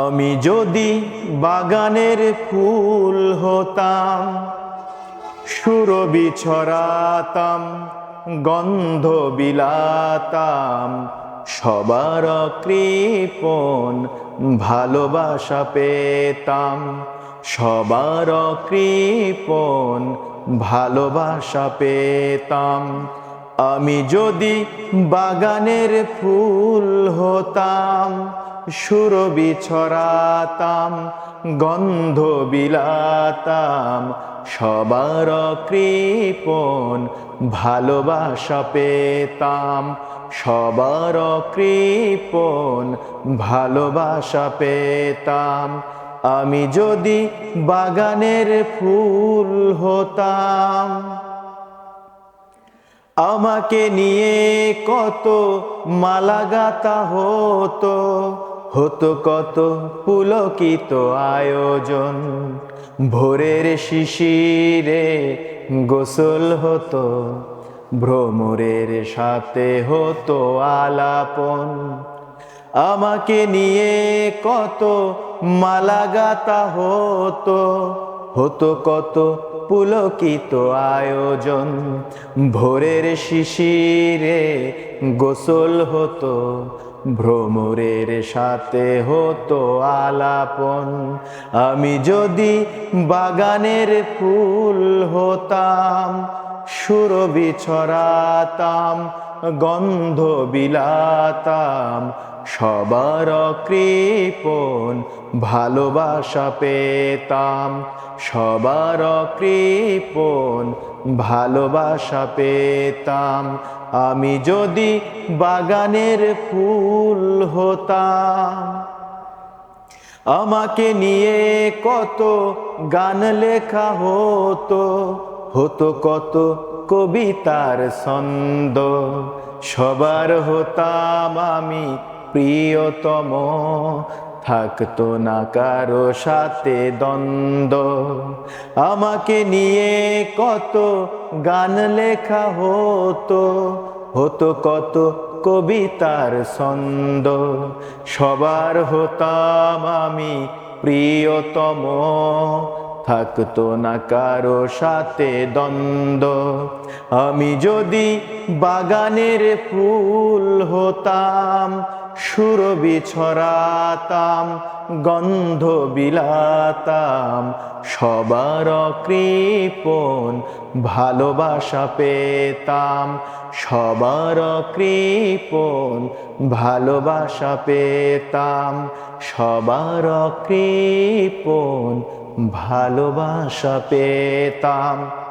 আমি যদি বাগানের ফুল হতাম সুরবি ছড়াতাম, গন্ধ বিলাতাম, সবার কৃপণ ভালোবাসা পেতাম, সবার কৃপণ ভালোবাসা পেতাম। আমি যদি বাগানের ফুল হতাম সুরবি ছড়াতাম, গন্ধ বিলাতাম, সবার কৃপণ ভালোবাসা পেতাম, সবার কৃপণ ভালোবাসা পেতাম। আমি যদি বাগানের ফুল হতাম, আমাকে নিয়ে কত মালাগাতা হতো হতো কত পুলকিত আয়োজন। ভোরের শিশিরে গোসল হতো, ভ্রমরের সাথে হতো আলাপন। আমাকে নিয়ে কত মালাগাতা হতো হতো কত পুলকিত আয়োজন। ভোরের শিশিরে গোসল হতো ভ্রমরের সাথে হতো আলাপন। আমি যদি বাগানের ফুল হতাম সুরবি ছড়াতাম গন্ধ বিলাতাম সবার কৃপণ ভালোবাসা পেতাম। সবার কৃপণ ভালোবাসা পেতাম। আমি যদি বাগানের ফুল হতাম। আমাকে নিয়ে কত গান লেখা হতো হতো কত কবিতার ছন্দ। সবার হতাম আমি প্রিয়তম থাকতো না কারও সাথে দ্বন্দ্ব। আমাকে নিয়ে কত গান লেখা হতো হতো কত কবিতার ছন্দ। সবার হতাম আমি প্রিয়তম থাকতো না কারও সাথে দ্বন্দ্ব। আমি যদি বাগানের ফুল হতাম সুরবি ছড়াতাম, গন্ধ বিলাতাম, সবার কৃপণ ভালোবাসা পেতাম, সবার কৃপণ ভালোবাসা পেতাম, সবার কৃপণ ভালোবাসা পেতাম।